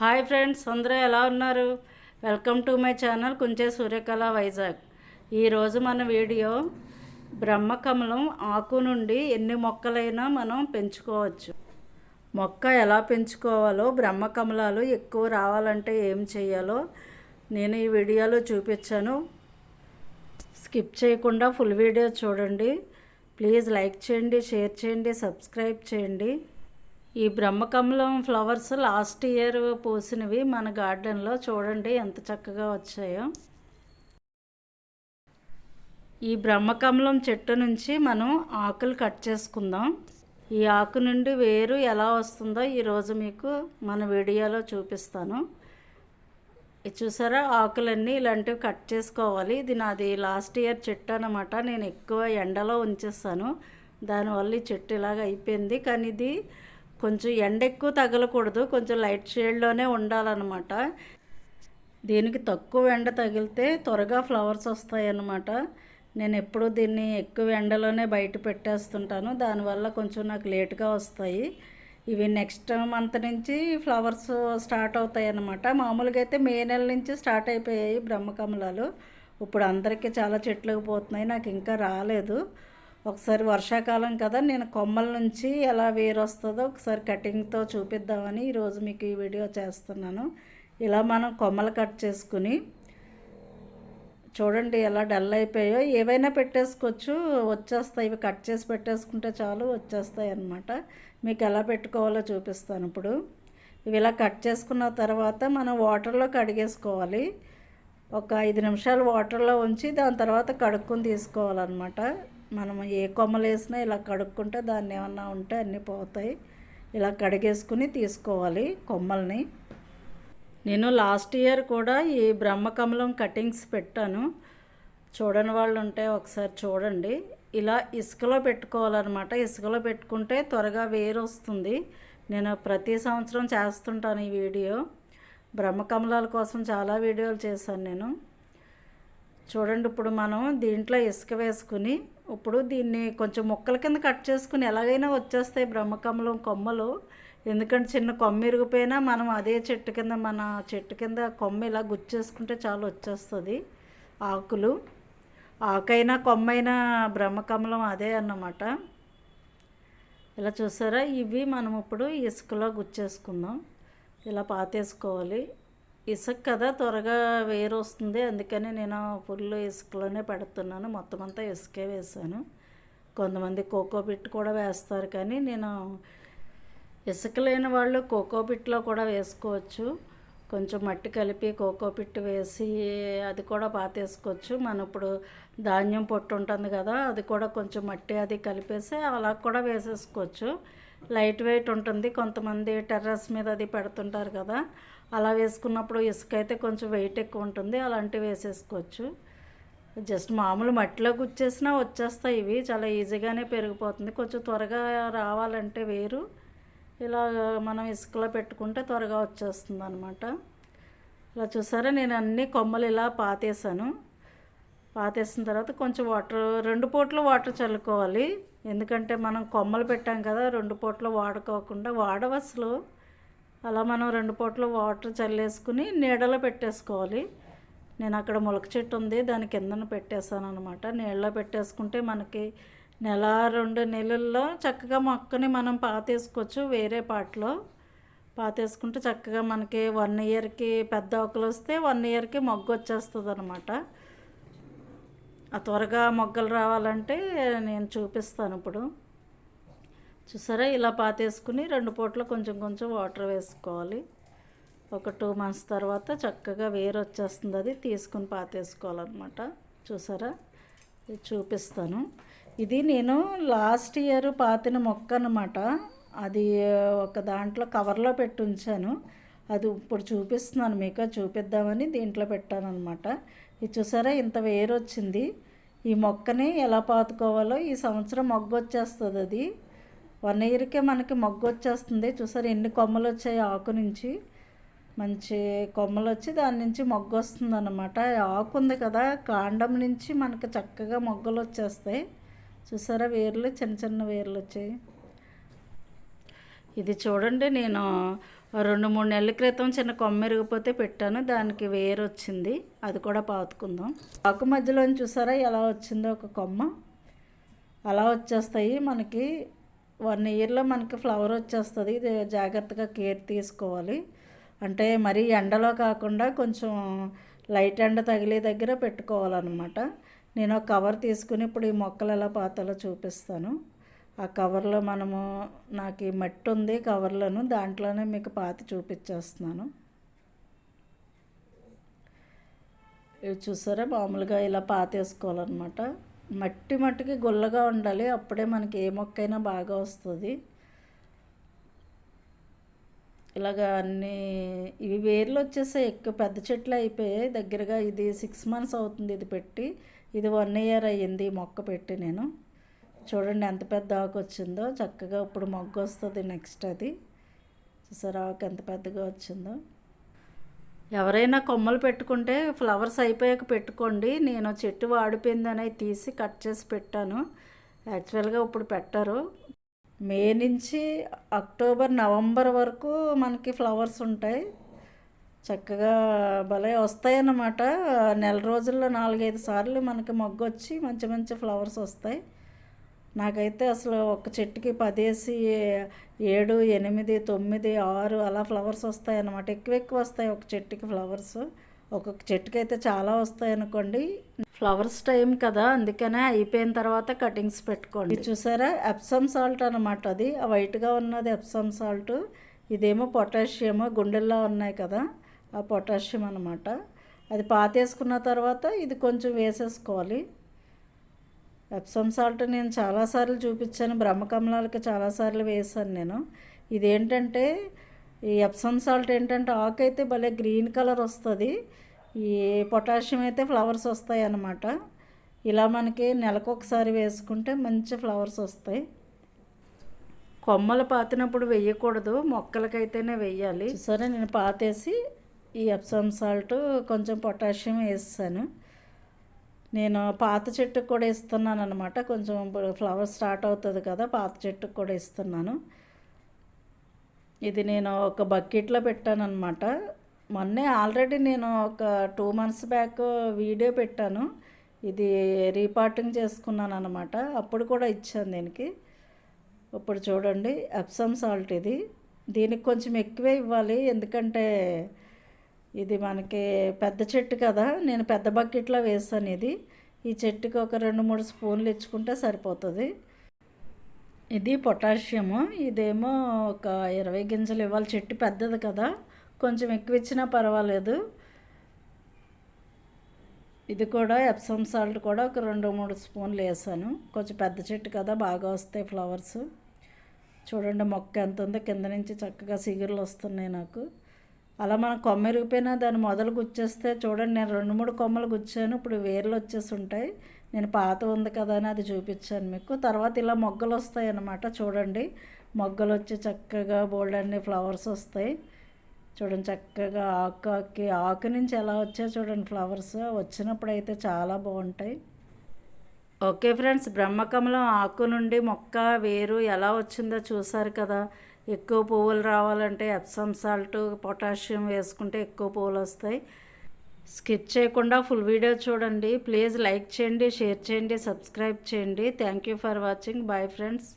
Hi friends అందరూ ఎలా ఉన్నారు? Welcome to my channel Kunche Suryakala Vizag. ఈరోజు మన వీడియో బ్రహ్మకమలం ఆకు నుండి ఎన్ని మొక్కలైనా మనం పెంచుకోవచ్చు. మొక్క ఎలా పెంచుకోవాలో బ్రహ్మకమలాలు ఎక్కువ రావాలంటే ఏం చేయాలో నేను ఈ వీడియోలో చూపించాను. స్కిప్ చేయకుండా ఫుల్ వీడియో చూడండి. ప్లీజ్ లైక్ చేయండి షేర్ చేయండి సబ్స్క్రైబ్ చేయండి. ఈ బ్రహ్మకమలం ఫ్లవర్స్ లాస్ట్ ఇయర్ పోసినవి మన గార్డెన్లో చూడండి ఎంత చక్కగా వచ్చాయో. ఈ బ్రహ్మకమలం చెట్టు నుంచి మనం ఆకులు కట్ చేసుకుందాం. ఈ ఆకు నుండి వేరు ఎలా వస్తుందో ఈరోజు మీకు మన వీడియోలో చూపిస్తాను. ఇది చూసారా? ఆకులన్నీ ఇలాంటివి కట్ చేసుకోవాలి. ఇది నాది లాస్ట్ ఇయర్ చెట్టు అనమాట నేను ఎక్కువ ఎండలో ఉంచేస్తాను దానివల్ల ఈ చెట్టు ఇలాగ అయిపోయింది. కానీ ఇది కొంచెం ఎండ ఎక్కువ తగలకూడదు కొంచెం లైట్ షేడ్లోనే ఉండాలన్నమాట. దీనికి తక్కువ ఎండ తగిలితే త్వరగా ఫ్లవర్స్ వస్తాయి అన్నమాట నేను ఎప్పుడూ దీన్ని ఎక్కువ ఎండలోనే బయట పెట్టేస్తుంటాను. దానివల్ల కొంచెం నాకు లేట్గా వస్తాయి. ఇవి నెక్స్ట్ మంత్ నుంచి ఫ్లవర్స్ స్టార్ట్ అవుతాయి అన్నమాట మామూలుగా అయితే మే నెల నుంచి స్టార్ట్ అయిపోయాయి బ్రహ్మకమలాలు. ఇప్పుడు అందరికీ చాలా చెట్లకు పోతున్నాయి. నాకు ఇంకా రాలేదు. ఒకసారి వర్షాకాలం కదా నేను కొమ్మల నుంచి ఎలా వేరు వస్తుందో ఒకసారి కటింగ్తో చూపిద్దామని ఈరోజు మీకు ఈ వీడియో చేస్తున్నాను. ఇలా మనం కొమ్మలు కట్ చేసుకుని చూడండి ఎలా డల్ అయిపోయాయో. ఏవైనా పెట్టేసుకోవచ్చు వచ్చేస్తాయి. ఇవి కట్ చేసి పెట్టేసుకుంటే చాలు వచ్చేస్తాయి అన్నమాట. మీకు ఎలా పెట్టుకోవాలో చూపిస్తాను ఇప్పుడు. ఇవి ఇలా కట్ చేసుకున్న తర్వాత మనం వాటర్లో కడిగేసుకోవాలి. ఒక ఐదు నిమిషాలు వాటర్లో ఉంచి దాని తర్వాత కడుక్కుని తీసుకోవాలన్నమాట. మనం ఏ కొమ్మలు వేసినా ఇలా కడుక్కుంటే దాన్ని ఏమన్నా ఉంటే అన్నీ పోతాయి. ఇలా కడిగేసుకుని తీసుకోవాలి కొమ్మల్ని. నేను లాస్ట్ ఇయర్ కూడా ఈ బ్రహ్మకమలం కటింగ్స్ పెట్టాను. చూడని వాళ్ళు ఉంటే ఒకసారి చూడండి. ఇలా ఇసుకలో పెట్టుకోవాలన్నమాట. ఇసుకలో పెట్టుకుంటే త్వరగా వేరు వస్తుంది. నేను ప్రతి సంవత్సరం చేస్తుంటాను ఈ వీడియో. బ్రహ్మకమలాల కోసం చాలా వీడియోలు చేశాను నేను. చూడండి ఇప్పుడు మనం దీంట్లో ఇసుక వేసుకుని ఇప్పుడు దీన్ని కొంచెం ముక్కల కింద కట్ చేసుకుని ఎలాగైనా వచ్చేస్తాయి బ్రహ్మకమలం కొమ్మలు. ఎందుకంటే చిన్న కొమ్మ ఇరిగిపోయినా మనం అదే చెట్టు కింద మన చెట్టు కింద కొమ్మ ఇలా గుచ్చేసుకుంటే చాలా వచ్చేస్తుంది. ఆకులు. ఆకైనా కొమ్మైనా బ్రహ్మకమలం అదే అన్నమాట. ఇలా చూసారా? ఇవి మనం ఇప్పుడు ఇసుకలో గుచ్చేసుకుందాం. ఇలా పాతేసుకోవాలి. ఇసుక కదా త్వరగా వేరు వస్తుంది. అందుకని నేను ఫుల్ ఇసుకలోనే పెడుతున్నాను. మొత్తం అంతా ఇసుకే వేసాను కొంతమంది కోకో పిట్ కూడా వేస్తారు కానీ నేను ఇసుక లేని వాళ్ళు కోకో పిట్లో కూడా వేసుకోవచ్చు. కొంచెం మట్టి కలిపి కోకో పిట్ వేసి అది కూడా పాతేసుకోవచ్చు. మనం ఇప్పుడు ధాన్యం పొట్టు ఉంటుంది కదా అది కూడా కొంచెం మట్టి అది కలిపేసి అలా కూడా వేసేసుకోవచ్చు. లైట్ వెయిట్ ఉంటుంది. కొంతమంది టెర్రస్ మీద అది పెడుతుంటారు కదా. అలా వేసుకున్నప్పుడు ఇసుక అయితే కొంచెం వెయిట్ ఎక్కువ ఉంటుంది. అలాంటివి వేసేసుకోవచ్చు. జస్ట్ మామూలు మట్టిలో గుచ్చేసినా వచ్చేస్తాయి ఇవి. చాలా ఈజీగానే పెరిగిపోతుంది. కొంచెం త్వరగా రావాలంటే వేరు. ఇలా మనం ఇసుకలో పెట్టుకుంటే త్వరగా వచ్చేస్తుంది అనమాట ఇలా చూసారా? నేను అన్ని కొమ్మలు ఇలా పాతేసాను పాతేసిన తర్వాత కొంచెం వాటర్ రెండు పూటలు వాటర్ చల్లుకోవాలి. ఎందుకంటే మనం కొమ్మలు పెట్టాం కదా రెండు పూటలు వాడుకోకుండా వాడవసలు. అలా మనం రెండు పూటలు వాటర్ చల్లేసుకుని నీడలో పెట్టేసుకోవాలి. నేను అక్కడ మొలక చెట్టు ఉంది దాని కిందన పెట్టేశాను అనమాట నీళ్ళలో పెట్టేసుకుంటే మనకి నెల రెండు నెలల్లో చక్కగా మొక్కని మనం పాతేసుకోవచ్చు వేరే పాటలో. పాతేసుకుంటే చక్కగా మనకి వన్ ఇయర్కి పెద్ద ఆకులు వస్తే వన్ ఇయర్కి మొగ్గు వచ్చేస్తుంది అనమాట ఆ త్వరగా మొగ్గలు రావాలంటే నేను చూపిస్తాను ఇప్పుడు. చూసారా? ఇలా పాతేసుకుని రెండు పూటలు కొంచెం కొంచెం వాటర్ వేసుకోవాలి. ఒక టూ మంత్స్ తర్వాత చక్కగా వేరు వచ్చేస్తుంది అది తీసుకుని పాతేసుకోవాలన్నమాట. చూసారా? ఇది చూపిస్తాను. ఇది నేను లాస్ట్ ఇయర్ పాతిన మొక్క అనమాట అది ఒక దాంట్లో కవర్లో పెట్టి ఉంచాను. అది ఇప్పుడు చూపిస్తున్నాను మీకు చూపిద్దామని దీంట్లో పెట్టాను అనమాట ఇది చూసారా? ఇంత వేరు వచ్చింది. ఈ మొక్కని ఎలా పాతుకోవాలో ఈ సంవత్సరం మొగ్గు వచ్చేస్తుంది అది. వన్ ఇయర్కే మనకి మొగ్గు వచ్చేస్తుంది. చూసారు ఎన్ని కొమ్మలు వచ్చాయి ఆకు నుంచి? మంచి కొమ్మలు వచ్చి దాని నుంచి మొగ్గు వస్తుంది అనమాట ఆకు ఉంది కదా కాండం నుంచి మనకి చక్కగా మొగ్గలు వచ్చేస్తాయి చూసారా వేర్లు? చిన్న చిన్న వేర్లు వచ్చాయి ఇది చూడండి నేను రెండు మూడు నెలల క్రితం చిన్న కొమ్మ ఎరిగిపోతే పెట్టాను దానికి వేరు వచ్చింది. అది కూడా పాతుకుందాం. ఆకు మధ్యలో చూసారా ఎలా వచ్చిందో ఒక కొమ్మ. అలా వచ్చేస్తాయి మనకి. వన్ ఇయర్లో మనకి ఫ్లవర్ వచ్చేస్తుంది. ఇది జాగ్రత్తగా కేర్ తీసుకోవాలి. అంటే మరీ ఎండలో కాకుండా కొంచెం లైట్ ఎండ తగిలే దగ్గర పెట్టుకోవాలన్నమాట. నేను కవర్ తీసుకుని ఇప్పుడు ఈ మొక్కలు ఎలా పాతాలో చూపిస్తాను. ఆ కవర్లో మనము నాకు ఈ మట్టి ఉంది కవర్లను దాంట్లోనే మీకు పాతి చూపించేస్తున్నాను ఇవి చూసారా? మామూలుగా ఇలా పాతేసుకోవాలన్నమాట. మట్టి మట్టికి గుల్లగా ఉండాలి అప్పుడే మనకి ఏ మొక్కైనా బాగా వస్తుంది. ఇలాగ అన్నీ ఇవి వేర్లు వచ్చేసాయి ఎక్కువ పెద్ద చెట్లు అయిపోయాయి. దగ్గరగా ఇది సిక్స్ మంత్స్ అవుతుంది ఇది పెట్టి. ఇది వన్ ఇయర్ అయ్యింది మొక్క పెట్టి నేను. చూడండి ఎంత పెద్ద ఆకు వచ్చిందో. చక్కగా ఇప్పుడు మొగ్గు వస్తుంది నెక్స్ట్ అది. చూసారా ఆకు ఎంత పెద్దగా వచ్చిందో. ఎవరైనా కొమ్మలు పెట్టుకుంటే ఫ్లవర్స్ అయిపోయాక పెట్టుకోండి. నేను చెట్టు వాడిపోయిందని తీసి కట్ చేసి పెట్టాను. యాక్చువల్గా ఇప్పుడు పెట్టరు. మే నుంచి అక్టోబర్ నవంబర్ వరకు మనకి ఫ్లవర్స్ ఉంటాయి. చక్కగా భలే వస్తాయన్నమాట. నెల రోజుల్లో నాలుగైదు సార్లు మనకి మొగ్గు వచ్చి మంచి మంచి ఫ్లవర్స్ వస్తాయి. నాకైతే అసలు ఒక చెట్టుకి పదేసి ఏడు ఎనిమిది తొమ్మిది ఆరు అలా ఫ్లవర్స్ వస్తాయి అన్నమాట ఎక్కువ ఎక్కువ వస్తాయి ఒక చెట్టుకి ఫ్లవర్స్. ఒక్కొక్క చెట్టుకి అయితే చాలా వస్తాయి అనుకోండి. ఫ్లవర్స్ టైం కదా అందుకనే అయిపోయిన తర్వాత కటింగ్స్ పెట్టుకోండి. చూసారా? ఎప్సమ్ సాల్ట్ అనమాట అది. ఆ వైట్గా ఉన్నది ఎప్సమ్ సాల్ట్ ఇదేమో పొటాషియమ్ గుండెల్లో ఉన్నాయి కదా ఆ పొటాషియం అనమాట అది పాతేసుకున్న తర్వాత ఇది కొంచెం వేసేసుకోవాలి. ఎప్సమ్ సాల్ట్ నేను చాలాసార్లు చూపించాను. బ్రహ్మకమలాలకి చాలాసార్లు వేసాను నేను. ఇదేంటంటే ఈ ఎప్సమ్ సాల్ట్ ఏంటంటే ఆకు అయితే భలే గ్రీన్ కలర్ వస్తుంది. ఈ పొటాషియం అయితే ఫ్లవర్స్ వస్తాయి అన్నమాట. ఇలా మనకి నెలకు ఒకసారి వేసుకుంటే మంచి ఫ్లవర్స్ వస్తాయి. కొమ్మలు పాతినప్పుడు వేయకూడదు. మొక్కలకైతేనే వెయ్యాలి సరే నేను పాతేసి ఈ ఎప్సమ్ సాల్ట్ కొంచెం పొటాషియం వేసాను. నేను పాత చెట్టుకు కూడా ఇస్తున్నాను అనమాట కొంచెం ఫ్లవర్ స్టార్ట్ అవుతుంది కదా పాత చెట్టుకు కూడా ఇస్తున్నాను. ఇది నేను ఒక బకెట్లో పెట్టాను అనమాట మొన్నే ఆల్రెడీ నేను ఒక టూ మంత్స్ బ్యాక్ వీడియో పెట్టాను. ఇది రీపార్టింగ్ చేసుకున్నాను అనమాట అప్పుడు కూడా ఇచ్చాను దీనికి. ఇప్పుడు చూడండి ఎప్సమ్ సాల్ట్ ఇది. దీనికి కొంచెం ఎక్కువే ఇవ్వాలి ఎందుకంటే ఇది మనకి పెద్ద చెట్టు కదా నేను పెద్ద బకెట్లో వేసాను ఇది. ఈ చెట్టుకి ఒక రెండు మూడు స్పూన్లు ఇచ్చుకుంటే సరిపోతుంది. ఇది పొటాషియము. ఇదేమో ఒక ఇరవై గింజలు ఇవ్వాలి. చెట్టు పెద్దది కదా కొంచెం ఎక్కువ ఇచ్చినా పర్వాలేదు. ఇది కూడా ఎప్సమ్ సాల్ట్ కూడా ఒక రెండు మూడు స్పూన్లు వేసాను. కొంచెం పెద్ద చెట్టు కదా బాగా వస్తాయి ఫ్లవర్స్. చూడండి మొక్క ఎంత ఉందో కింద నుంచి చక్కగా సిగురులు వస్తున్నాయి నాకు. అలా మనం కొమ్మ ఇరిగిపోయినా దాన్ని మొదలు గుచ్చేస్తే చూడండి నేను రెండు మూడు కొమ్మలు గుచ్చాను ఇప్పుడు వేర్లు వచ్చేసి ఉంటాయి. నేను పాత ఉంది కదా అని అది చూపించాను మీకు. తర్వాత ఇలా మొగ్గలు వస్తాయి అన్నమాట చూడండి. మొగ్గలు వచ్చి చక్కగా బోల్డ్ అన్ని ఫ్లవర్స్ వస్తాయి. చూడండి చక్కగా ఆకు ఆకి ఆకు నుంచి ఎలా వచ్చాయో చూడండి ఫ్లవర్స్ వచ్చినప్పుడు అయితే చాలా బాగుంటాయి. ఓకే ఫ్రెండ్స్ బ్రహ్మకమలం ఆకు నుండి మొక్క వేరు ఎలా వచ్చిందో చూసారు కదా. ఎక్కువ పువ్వులు రావాలంటే ఎప్సమ్ సాల్ట్ పొటాషియం వేసుకుంటే ఎక్కువ పువ్వులు వస్తాయి. స్కిప్ చేయకుండా ఫుల్ వీడియో చూడండి. ప్లీజ్ లైక్ చేయండి షేర్ చేయండి సబ్స్క్రైబ్ చేయండి. Thank you for watching bye friends